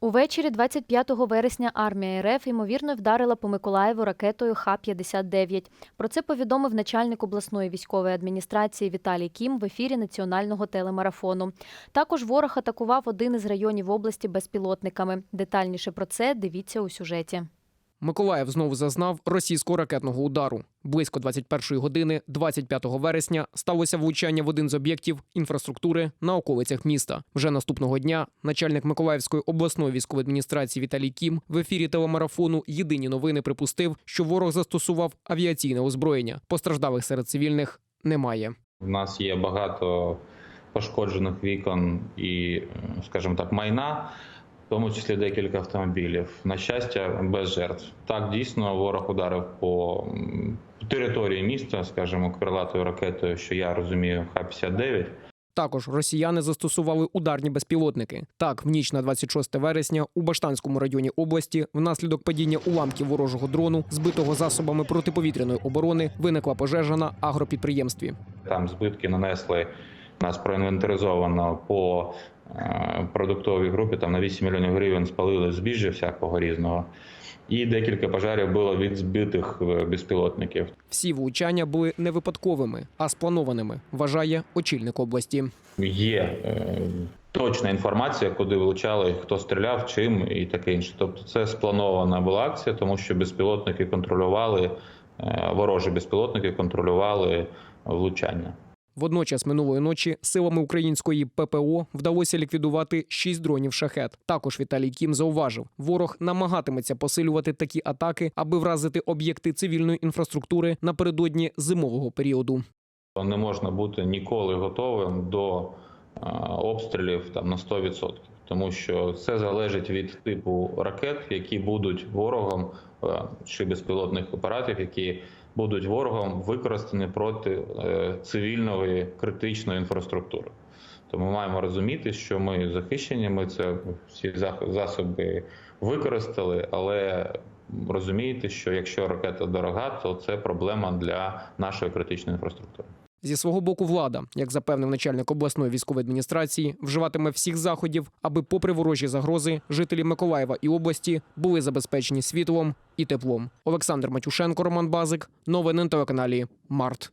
Увечері 25 вересня армія РФ ймовірно вдарила по Миколаєву ракетою Х-59. Про це повідомив начальник обласної військової адміністрації Віталій Кім в ефірі національного телемарафону. Також ворог атакував один із районів області безпілотниками. Детальніше про це дивіться у сюжеті. Миколаїв знову зазнав російського ракетного удару. Близько 21 години, 25 вересня, сталося влучання в один з об'єктів інфраструктури на околицях міста. Вже наступного дня начальник Миколаївської обласної військової адміністрації Віталій Кім в ефірі телемарафону Єдині новини припустив, що ворог застосував авіаційне озброєння. Постраждалих серед цивільних немає. У нас є багато пошкоджених вікон і, скажімо так, майна, в тому числі декілька автомобілів. На щастя, без жертв. Так, дійсно, ворог ударив по території міста, скажімо, крилатою ракетою, що я розумію, Х-59. Також росіяни застосували ударні безпілотники. Так, в ніч на 26 вересня у Баштанському районі області внаслідок падіння уламків ворожого дрону, збитого засобами протиповітряної оборони, виникла пожежа на агропідприємстві. Там збитки нанесли нас проінвентаризовано по е, продуктовій групі. Там на 8 мільйонів гривень спалили збіжжя всякого різного. І декілька пожарів було від збитих е, безпілотників. Всі влучання були не випадковими, а спланованими, вважає очільник області. Є е, точна інформація, куди влучали, хто стріляв, чим і таке інше. Тобто, це спланована була акція, тому що безпілотники контролювали е, ворожі безпілотники контролювали влучання. Водночас минулої ночі силами української ППО вдалося ліквідувати шість дронів шахет. Також Віталій Кім зауважив, ворог намагатиметься посилювати такі атаки, аби вразити об'єкти цивільної інфраструктури напередодні зимового періоду. Не можна бути ніколи готовим до обстрілів там на 100%. Тому що це залежить від типу ракет, які будуть ворогом е, чи безпілотних апаратів, які будуть ворогом використані проти е, цивільної критичної інфраструктури. Тому ми маємо розуміти, що ми захищені, ми це всі засоби використали, але розумієте, що якщо ракета дорога, то це проблема для нашої критичної інфраструктури. Зі свого боку, влада, як запевнив начальник обласної військової адміністрації, вживатиме всіх заходів, аби, попри ворожі загрози, жителі Миколаєва і області були забезпечені світлом і теплом. Олександр Матюшенко, Роман Базик, новини на телеканалі Март.